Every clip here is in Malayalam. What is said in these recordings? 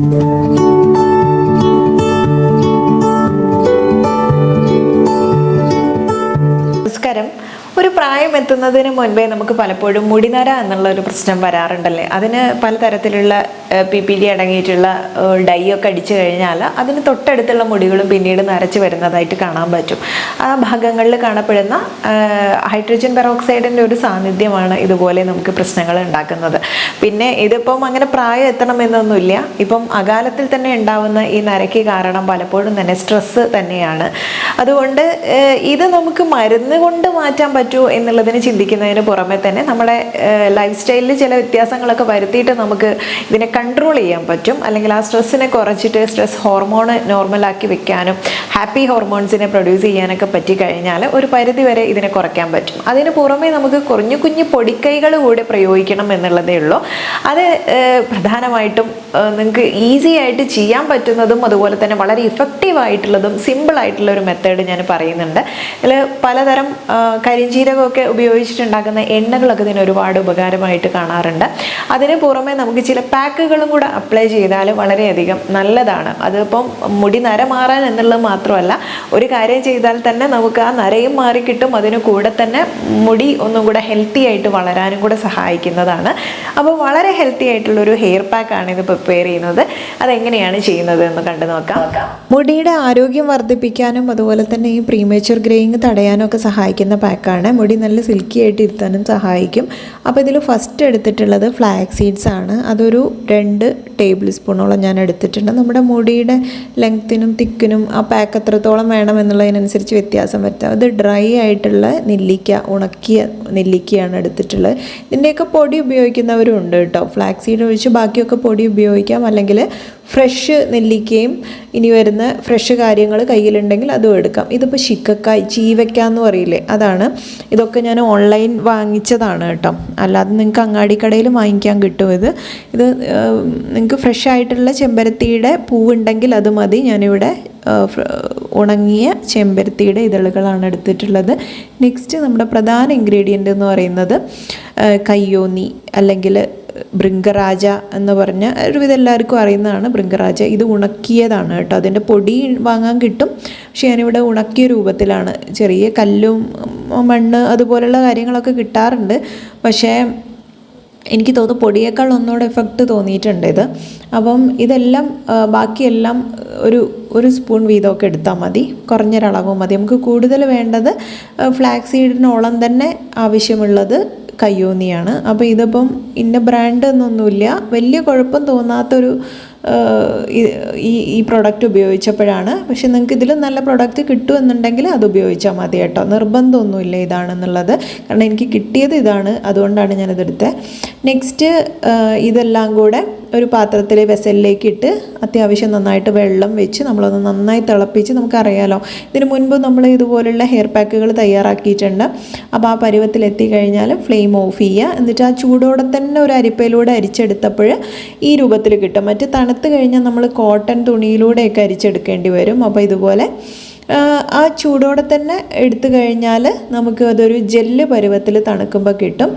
Música പ്രായം എത്തുന്നതിന് മുൻപേ നമുക്ക് പലപ്പോഴും മുടിനര എന്നുള്ള ഒരു പ്രശ്നം വരാറുണ്ടല്ലേ? അതിന് പലതരത്തിലുള്ള പി പി ഡി അടങ്ങിയിട്ടുള്ള ഡൈ ഒക്കെ അടിച്ചു കഴിഞ്ഞാൽ അതിന് തൊട്ടടുത്തുള്ള മുടികളും പിന്നീട് നരച്ച് വരുന്നതായിട്ട് കാണാൻ പറ്റും. ആ ഭാഗങ്ങളിൽ കാണപ്പെടുന്ന ഹൈഡ്രജൻ പെറോക്സൈഡിന്റെ ഒരു സാന്നിധ്യമാണ് ഇതുപോലെ നമുക്ക് പ്രശ്നങ്ങൾ ഉണ്ടാക്കുന്നത്. പിന്നെ ഇതിപ്പം അങ്ങനെ പ്രായം എത്തണമെന്നൊന്നുമില്ല. ഇപ്പം അകാലത്തിൽ തന്നെ ഉണ്ടാവുന്ന ഈ നരയ്ക്ക് കാരണം പലപ്പോഴും തന്നെ സ്ട്രെസ്സ് തന്നെയാണ്. അതുകൊണ്ട് ഇത് നമുക്ക് മരുന്ന് കൊണ്ട് മാറ്റാൻ പറ്റുമോ എന്നുള്ളതിന് ചിന്തിക്കുന്നതിന് പുറമെ തന്നെ നമ്മുടെ ലൈഫ് സ്റ്റൈലിൽ ചില വ്യത്യാസങ്ങളൊക്കെ വരുത്തിയിട്ട് നമുക്ക് ഇതിനെ കൺട്രോൾ ചെയ്യാൻ പറ്റും. അല്ലെങ്കിൽ ആ സ്ട്രെസ്സിനെ കുറച്ചിട്ട് സ്ട്രെസ് ഹോർമോൺ നോർമലാക്കി വെക്കാനും ഹാപ്പി ഹോർമോൺസിനെ പ്രൊഡ്യൂസ് ചെയ്യാനൊക്കെ പറ്റി കഴിഞ്ഞാൽ ഒരു പരിധി വരെ ഇതിനെ കുറയ്ക്കാൻ പറ്റും. അതിന് പുറമെ നമുക്ക് കുറഞ്ഞു കുഞ്ഞു പൊടിക്കൈകൾ കൂടെ പ്രയോഗിക്കണം എന്നുള്ളതേ ഉള്ളൂ. അത് പ്രധാനമായിട്ടും നിങ്ങൾക്ക് ഈസി ആയിട്ട് ചെയ്യാൻ പറ്റുന്നതും അതുപോലെ തന്നെ വളരെ ഇഫക്റ്റീവ് ആയിട്ടുള്ളതും സിമ്പിൾ ആയിട്ടുള്ള ഒരു മെത്തേഡ് ഞാൻ പറയുന്നുണ്ട്. ഇതിൽ പലതരം ആ, കരിഞ്ജീരകമൊക്കെ ഉപയോഗിച്ചിട്ടുണ്ടാക്കുന്ന എണ്ണകളൊക്കെ ഇതിന് ഒരുപാട് ഉപകാരമായിട്ട് കാണാറുണ്ട്. അതിന് പുറമെ നമുക്ക് ചില പാക്കുകളും കൂടെ അപ്ലൈ ചെയ്താൽ വളരെയധികം നല്ലതാണ്. അതിപ്പം മുടി നര മാറാൻ എന്നുള്ളത് മാത്രമല്ല ഒരു കാര്യം ചെയ്താൽ തന്നെ നമുക്ക് ആ നരയും മാറിക്കിട്ടും അതിന് കൂടെ തന്നെ മുടി ഒന്നും കൂടെ ഹെൽത്തി ആയിട്ട് വളരാനും കൂടെ സഹായിക്കുന്നതാണ്. അപ്പോൾ വളരെ ഹെൽത്തി ആയിട്ടുള്ള ഒരു ഹെയർ പാക്കാണ് ഇത് പ്രിപ്പയർ ചെയ്യുന്നത്. അതെങ്ങനെയാണ് ചെയ്യുന്നത് എന്ന് കണ്ടു നോക്കാം. മുടിയുടെ ആരോഗ്യം വർദ്ധിപ്പിക്കാനും അതുപോലെ തന്നെ ഈ പ്രീമേച്ചർ ഗ്രേയിങ് തടയാനും ഒക്കെ സഹായിക്കുന്ന പാക്കാണ് മുടി സിൽക്കി ആയിട്ട് ഇരുത്താനും സഹായിക്കും. അപ്പോൾ ഇതിൽ ഫസ്റ്റ് എടുത്തിട്ടുള്ളത് ഫ്ലാക്സ് സീഡ്സ് ആണ്. അതൊരു രണ്ട് ടേബിൾ സ്പൂണോളം ഞാൻ എടുത്തിട്ടുണ്ട്. നമ്മുടെ മുടിയുടെ ലെങ്ത്തിനും തിക്കിനും ആ പാക്ക് എത്രത്തോളം വേണം എന്നുള്ളതിനനുസരിച്ച് വ്യത്യാസം വരുത്താം. അത് ഡ്രൈ ആയിട്ടുള്ള നെല്ലിക്ക ഉണക്കിയ നെല്ലിക്കയാണ് എടുത്തിട്ടുള്ളത്. ഇതിന്റെയൊക്കെ പൊടി ഉപയോഗിക്കുന്നവരും ഉണ്ട് കേട്ടോ. ഫ്ലാക്സ് സീഡ് ഒഴിച്ച് ബാക്കിയൊക്കെ പൊടി ഉപയോഗിക്കാം. അല്ലെങ്കിൽ ഫ്രഷ് നെല്ലിക്കയും ഇനി വരുന്ന ഫ്രഷ് കാര്യങ്ങൾ കയ്യിലുണ്ടെങ്കിൽ അതും എടുക്കാം. ഇതിപ്പോൾ ശിക്കക്കായ് ചീവയ്ക്ക എന്ന് പറയില്ലേ അതാണ്. ഇതൊക്കെ ഞാൻ ഓൺലൈൻ വാങ്ങിച്ചതാണ് കേട്ടോ. അല്ലാതെ നിങ്ങൾക്ക് അങ്ങാടിക്കടയിൽ വാങ്ങിക്കാൻ കിട്ടും ഇത്. ഇത് നിങ്ങൾക്ക് ഫ്രഷ് ആയിട്ടുള്ള ചെമ്പരത്തിയുടെ പൂവുണ്ടെങ്കിൽ അത് മതി. ഞാനിവിടെ ഉണങ്ങിയ ചെമ്പരത്തിയുടെ ഇതളുകളാണ് എടുത്തിട്ടുള്ളത്. നെക്സ്റ്റ് നമ്മുടെ പ്രധാന ഇൻഗ്രീഡിയന്റ് എന്ന് പറയുന്നത് കയ്യോന്നി അല്ലെങ്കിൽ ഭൃംഗരാജ എന്ന് പറഞ്ഞ ഒരുവിധം എല്ലാവർക്കും അറിയുന്നതാണ് ഭൃംഗരാജ. ഇത് ഉണക്കിയതാണ് കേട്ടോ. അതിന്റെ പൊടി വാങ്ങാൻ കിട്ടും. പക്ഷേ ഞാനിവിടെ ഉണക്കിയ രൂപത്തിലാണ് ചെറിയ കല്ലും മണ്ണ് അതുപോലെയുള്ള കാര്യങ്ങളൊക്കെ കിട്ടാറുണ്ട്. പക്ഷേ എനിക്ക് തോന്നുന്നു പൊടിയേക്കാൾ ഒന്നുകൂടെ എഫക്റ്റ് തോന്നിയിട്ടുണ്ട് ഇത്. അപ്പം ഇതെല്ലാം ബാക്കിയെല്ലാം ഒരു ഒരു സ്പൂൺ വീതമൊക്കെ എടുത്താൽ മതി. കുറഞ്ഞൊരളവ് മതി. നമുക്ക് കൂടുതൽ വേണ്ടത് ഫ്ലാക്സ് സീഡിനോളം തന്നെ ആവശ്യമുള്ളത് കയ്യോന്നിയാണ്. അപ്പോൾ ഇതിപ്പം ഇന്ന ബ്രാൻഡ് എന്നൊന്നുമില്ല. വലിയ കുഴപ്പം തോന്നാത്തൊരു ഈ- ഈ പ്രോഡക്റ്റ് ഉപയോഗിച്ചപ്പോഴാണ്. പക്ഷെ നിങ്ങൾക്ക് ഇതിൽ നല്ല പ്രൊഡക്റ്റ് കിട്ടുമെന്നുണ്ടെങ്കിൽ അത് ഉപയോഗിച്ചാൽ മതി കേട്ടോ. നിർബന്ധമൊന്നുമില്ല ഇതാണെന്നുള്ളത്. കാരണം എനിക്ക് കിട്ടിയത് ഇതാണ്. അതുകൊണ്ടാണ് ഞാനിതെടുത്തത്. നെക്സ്റ്റ് ഇതെല്ലാം കൂടെ ഒരു പാത്രത്തിലെ വെസലിലേക്ക് ഇട്ട് അത്യാവശ്യം നന്നായിട്ട് വെള്ളം വെച്ച് നമ്മളൊന്ന് നന്നായി തിളപ്പിച്ച് നമുക്കറിയാലോ. ഇതിനു മുൻപ് നമ്മൾ ഇതുപോലുള്ള ഹെയർ പാക്കുകൾ തയ്യാറാക്കിയിട്ടുണ്ട്. അപ്പോൾ ആ പരുവത്തിലെത്തി എത്തിക്കഴിഞ്ഞാൽ ഫ്ലെയിം ഓഫ് ചെയ്യുക. എന്നിട്ട് ആ ചൂടോടെ തന്നെ ഒരു അരിപ്പയിലൂടെ അരിച്ചെടുത്തപ്പോൾ ഈ രൂപത്തിൽ കിട്ടും. മറ്റ് തണുത്ത് കഴിഞ്ഞാൽ നമ്മൾ കോട്ടൺ തുണിയിലൂടെയൊക്കെ അരിച്ചെടുക്കേണ്ടി വരും. അപ്പോൾ ഇതുപോലെ ആ, ചൂടോടെ തന്നെ എടുത്തു കഴിഞ്ഞാൽ നമുക്ക് അതൊരു ജെല്ല് പരുവത്തിൽ തണുക്കുമ്പോൾ കിട്ടും.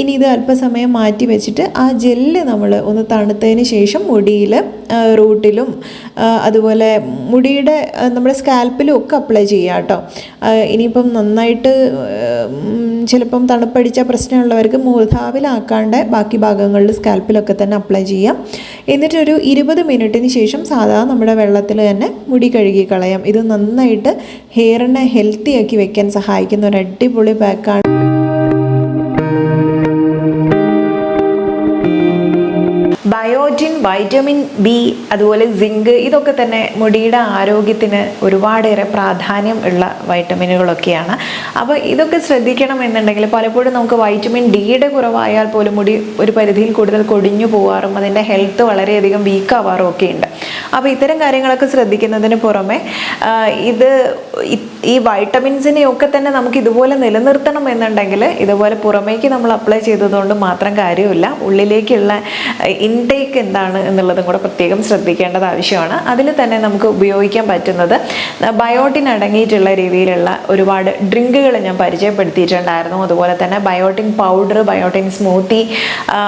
ഇനി ഇത് അല്പസമയം മാറ്റി വെച്ചിട്ട് ആ ജെല്ല് നമ്മൾ ഒന്ന് തണുത്തതിന് ശേഷം മുടിയിൽ റൂട്ടിലും അതുപോലെ മുടിയുടെ നമ്മുടെ സ്കാൽപ്പിലും ഒക്കെ അപ്ലൈ ചെയ്യാം കേട്ടോ. ഇനിയിപ്പം നന്നായിട്ട് ചിലപ്പം തണുപ്പടിച്ച പ്രശ്നമുള്ളവർക്ക് മൂർധാവിലാക്കാണ്ട് ബാക്കി ഭാഗങ്ങളിൽ സ്കാൽപ്പിലൊക്കെ തന്നെ അപ്ലൈ ചെയ്യാം. എന്നിട്ടൊരു ഇരുപത് മിനിറ്റിന് ശേഷം സാധാരണ നമ്മുടെ വെള്ളത്തിൽ തന്നെ മുടി കഴുകി കളയാം. ഇത് നന്നായിട്ട് ഹെയറിനെ ഹെൽത്തിയാക്കി വെക്കാൻ സഹായിക്കുന്ന ഒരു അടിപൊളി പാക്കാണ് ബയോജിൻ വൈറ്റമിൻ ബി അതുപോലെ സിങ്ക് ഇതൊക്കെ തന്നെ മുടിയുടെ ആരോഗ്യത്തിന് ഒരുപാടേറെ പ്രാധാന്യം ഉള്ള വൈറ്റമിനുകളൊക്കെയാണ് അപ്പോൾ ഇതൊക്കെ ശ്രദ്ധിക്കണം എന്നുണ്ടെങ്കിൽ പലപ്പോഴും നമുക്ക് വൈറ്റമിൻ ഡിയുടെ കുറവായാൽ പോലും മുടി ഒരു പരിധിയിൽ കൂടുതൽ കൊടിഞ്ഞു പോകാറും അതിന്റെ ഹെൽത്ത് വളരെയധികം വീക്കാവാറും ഒക്കെ ഉണ്ട്. അപ്പോൾ ഇത്തരം കാര്യങ്ങളൊക്കെ ശ്രദ്ധിക്കുന്നതിന് പുറമെ ഇത് ഈ വൈറ്റമിൻസിനെ ഒക്കെ തന്നെ നമുക്ക് ഇതുപോലെ നിലനിർത്തണം എന്നുണ്ടെങ്കിൽ ഇതുപോലെ പുറമേക്ക് നമ്മൾ അപ്ലൈ ചെയ്തതുകൊണ്ട് മാത്രം കാര്യമില്ല. ഉള്ളിലേക്കുള്ള ഇൻടേക്ക് എന്താണ് എന്നുള്ളതും കൂടെ പ്രത്യേകം ശ്രദ്ധിക്കേണ്ടത് ആവശ്യമാണ്. അതിൽ തന്നെ നമുക്ക് ഉപയോഗിക്കാൻ പറ്റുന്നത് ബയോട്ടിൻ അടങ്ങിയിട്ടുള്ള രീതിയിലുള്ള ഒരുപാട് ഡ്രിങ്കുകൾ ഞാൻ പരിചയപ്പെടുത്തിയിട്ടുണ്ടായിരുന്നു. അതുപോലെ തന്നെ ബയോട്ടിൻ പൗഡർ ബയോട്ടിൻ സ്മൂത്തി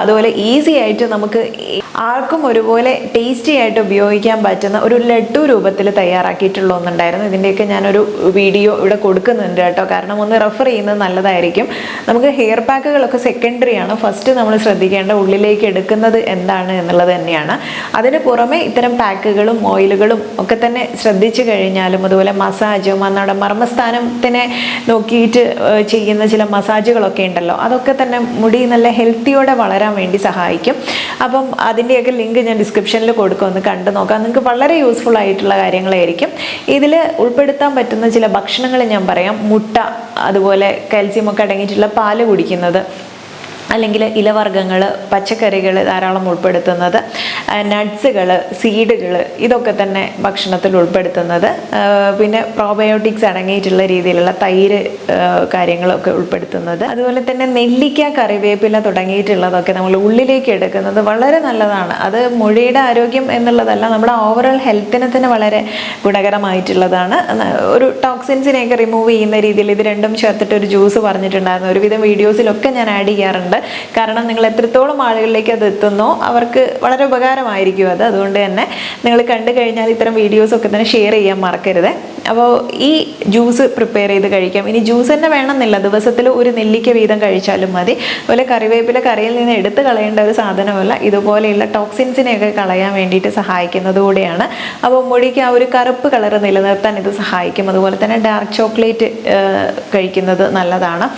അതുപോലെ ഈസി ആയിട്ട് നമുക്ക് ആർക്കും ഒരുപോലെ ടേസ്റ്റി ആയിട്ട് ഉപയോഗിക്കാൻ പറ്റുന്ന ഒരു ലഡു രൂപത്തിൽ തയ്യാറാക്കിയിട്ടുള്ള ഒന്നുണ്ടായിരുന്നു. ഇതിന്റെയൊക്കെ ഞാനൊരു വീഡിയോ ഇവിടെ കൊടുക്കുന്നുണ്ട് കേട്ടോ. കാരണം ഒന്ന് റെഫർ ചെയ്യുന്നത് നല്ലതായിരിക്കും. നമുക്ക് ഹെയർ പാക്കുകളൊക്കെ സെക്കൻഡറി ആണ്. ഫസ്റ്റ് നമ്മൾ ശ്രദ്ധിക്കേണ്ട ഉള്ളിലേക്ക് എടുക്കുന്നത് എന്താണ് എന്നുള്ളത് തന്നെയാണ്. അതിന് പുറമെ ഇത്തരം പാക്കുകളും ഓയിലുകളും ഒക്കെ തന്നെ ശ്രദ്ധിച്ചു കഴിഞ്ഞാലും അതുപോലെ മസാജും നമ്മുടെ മർമ്മസ്ഥാനത്തിനെ നോക്കിയിട്ട് ചെയ്യുന്ന ചില മസാജുകളൊക്കെ ഉണ്ടല്ലോ. അതൊക്കെ തന്നെ മുടി നല്ല ഹെൽത്തിയോടെ വളരാൻ വേണ്ടി സഹായിക്കും. അപ്പം അതിന്റെയൊക്കെ ലിങ്ക് ഞാൻ ഡിസ്ക്രിപ്ഷനിൽ കൊടുക്കും. ഒന്ന് കണ്ടു നോക്കാം. നിങ്ങൾക്ക് വളരെ യൂസ്ഫുൾ ആയിട്ടുള്ള കാര്യങ്ങളായിരിക്കും. ഇതിൽ ഉൾപ്പെടുത്താൻ പറ്റുന്ന ചില ഭക്ഷണങ്ങൾ ഞാൻ പറയാം. മുട്ട അതുപോലെ കാൽസ്യം ഒക്കെ അടങ്ങിയിട്ടുള്ള പാൽ കുടിക്കുന്നത്. അല്ലെങ്കിൽ ഇലവർഗങ്ങൾ പച്ചക്കറികൾ ധാരാളം ഉൾപ്പെടുത്തുന്നത് നട്ട്സുകൾ സീഡുകൾ ഇതൊക്കെ തന്നെ ഭക്ഷണത്തിൽ ഉൾപ്പെടുത്തുന്നത്. പിന്നെ പ്രോബയോട്ടിക്സ് അടങ്ങിയിട്ടുള്ള രീതിയിലുള്ള തൈര് കാര്യങ്ങളൊക്കെ ഉൾപ്പെടുത്തുന്നത്. അതുപോലെ തന്നെ നെല്ലിക്ക കറിവേപ്പില തുടങ്ങിയിട്ടുള്ളതൊക്കെ നമ്മൾ ഉള്ളിലേക്ക് എടുക്കുന്നത് വളരെ നല്ലതാണ്. അത് മൊഴിയുടെ ആരോഗ്യം എന്നുള്ളതല്ല നമ്മുടെ ഓവറോൾ ഹെൽത്തിന് തന്നെ വളരെ ഗുണകരമായിട്ടുള്ളതാണ്. ഒരു ടോക്സിൻസിനെയൊക്കെ റിമൂവ് ചെയ്യുന്ന രീതിയിൽ ഇത് രണ്ടും ചേർത്തിട്ട് ഒരു ജ്യൂസ് പറഞ്ഞിട്ടുണ്ടായിരുന്നു. ഒരുവിധം വീഡിയോസിലൊക്കെ ഞാൻ ആഡ് ചെയ്യാറുണ്ട്. കാരണം നിങ്ങൾ എത്രത്തോളം ആളുകളിലേക്ക് അത് എത്തുന്നോ അവർക്ക് വളരെ ഉപകാരമായിരിക്കും അത്. അതുകൊണ്ട് തന്നെ നിങ്ങൾ കണ്ടു കഴിഞ്ഞാൽ ഇത്തരം വീഡിയോസൊക്കെ തന്നെ ഷെയർ ചെയ്യാൻ മറക്കരുത്. അപ്പോൾ ഈ ജ്യൂസ് പ്രിപ്പയർ ചെയ്ത് കഴിക്കാം. ഇനി ജ്യൂസ് തന്നെ വേണമെന്നില്ല. ദിവസത്തിൽ ഒരു നെല്ലിക്ക വീതം കഴിച്ചാലും മതി. അതുപോലെ കറിവേപ്പില കറിയിൽ നിന്ന് എടുത്ത് കളയേണ്ട ഒരു സാധനമല്ല ഇതുപോലെയുള്ള ടോക്സിൻസിനെയൊക്കെ കളയാൻ വേണ്ടിയിട്ട് സഹായിക്കുന്നത് കൂടിയാണ്. അപ്പോൾ മുടിക്ക് ആ ഒരു കറുപ്പ് കളർ നിലനിർത്താൻ ഇത് സഹായിക്കും. അതുപോലെ തന്നെ ഡാർക്ക് ചോക്ലേറ്റ് കഴിക്കുന്നത് നല്ലതാണ്.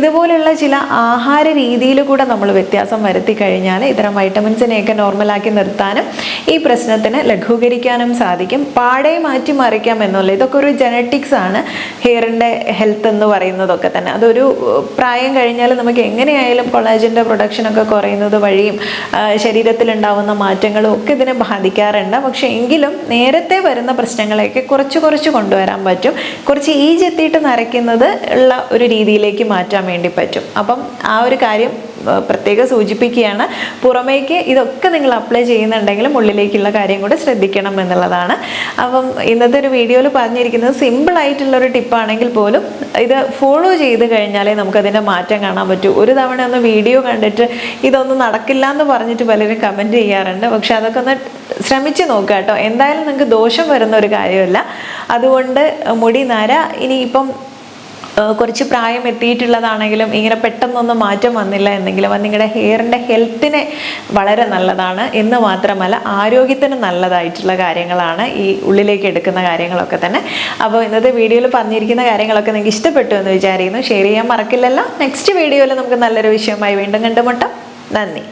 ഇതുപോലെയുള്ള ചില ആഹാര രീതിയിൽ കൂടെ നമ്മൾ വ്യത്യാസം വരുത്തി കഴിഞ്ഞാൽ ഇത്തരം വൈറ്റമിൻസിനെയൊക്കെ നോർമലാക്കി നിർത്താനും ഈ പ്രശ്നത്തിന് ലഘൂകരിക്കാനും സാധിക്കും. പാടെ മാറ്റി മറിക്കാം എന്നുള്ള ഇതൊക്കെ ഒരു ജനറ്റിക്സ് ആണ്. ഹെയറിന്റെ ഹെൽത്ത് എന്ന് പറയുന്നതൊക്കെ തന്നെ. അതൊരു പ്രായം കഴിഞ്ഞാൽ നമുക്ക് എങ്ങനെയായാലും കൊളാജിന്റെ പ്രൊഡക്ഷനൊക്കെ കുറയുന്നത് വഴിയും ശരീരത്തിലുണ്ടാവുന്ന മാറ്റങ്ങളും ഒക്കെ ഇതിനെ ബാധിക്കാറുണ്ട്. പക്ഷെ എങ്കിലും നേരത്തെ വരുന്ന പ്രശ്നങ്ങളെയൊക്കെ കുറച്ച് കുറച്ച് കൊണ്ടുവരാൻ പറ്റും. കുറച്ച് ഈജ് എത്തിയിട്ട് നരയ്ക്കുന്നത് ഉള്ള ഒരു രീതിയിലേക്ക് മാറ്റാൻ വേണ്ടി പറ്റും. അപ്പം ആ ഒരു കാര്യം പ്രത്യേകം സൂചിപ്പിക്കുകയാണ്. പുറമേക്ക് ഇതൊക്കെ നിങ്ങൾ അപ്ലൈ ചെയ്യുന്നുണ്ടെങ്കിലും ഉള്ളിലേക്കുള്ള കാര്യം കൂടെ ശ്രദ്ധിക്കണം എന്നുള്ളതാണ്. അപ്പം ഇന്നത്തെ ഒരു വീഡിയോയിൽ പറഞ്ഞിരിക്കുന്നത് സിമ്പിൾ ആയിട്ടുള്ള ഒരു ടിപ്പാണെങ്കിൽ പോലും ഇത് ഫോളോ ചെയ്ത് കഴിഞ്ഞാലേ നമുക്കതിന്റെ മാറ്റം കാണാൻ പറ്റൂ. ഒരു തവണ ഒന്ന് വീഡിയോ കണ്ടിട്ട് ഇതൊന്നും നടക്കില്ല എന്ന് പറഞ്ഞിട്ട് പലരും കമന്റ് ചെയ്യാറുണ്ട്. പക്ഷെ അതൊക്കെ ഒന്ന് ശ്രമിച്ച് നോക്കുക കേട്ടോ. എന്തായാലും നിങ്ങൾക്ക് ദോഷം വരുന്ന ഒരു കാര്യമല്ല. അതുകൊണ്ട് മുടി നര ഇനിയിപ്പം കുറച്ച് പ്രായം എത്തിയിട്ടുള്ളതാണെങ്കിലും ഇങ്ങനെ പെട്ടെന്നൊന്നും മാറ്റം വന്നില്ല എന്നെങ്കിലും അത് നിങ്ങളുടെ ഹെയറിന്റെ ഹെൽത്തിനെ വളരെ നല്ലതാണ്. എന്ന് മാത്രമല്ല ആരോഗ്യത്തിന് നല്ലതായിട്ടുള്ള കാര്യങ്ങളാണ് ഈ ഉള്ളിലേക്ക് എടുക്കുന്ന കാര്യങ്ങളൊക്കെ തന്നെ. അപ്പോൾ ഇന്നത്തെ വീഡിയോയിൽ പറഞ്ഞിരിക്കുന്ന കാര്യങ്ങളൊക്കെ നിങ്ങൾക്ക് ഇഷ്ടപ്പെട്ടു എന്ന് വിചാരിക്കുന്നു. ഷെയർ ചെയ്യാൻ മറക്കില്ലല്ലോ. നെക്സ്റ്റ് വീഡിയോയിൽ നമുക്ക് നല്ലൊരു വിഷയമായി വീണ്ടും കണ്ടുമുട്ടാം. നന്ദി.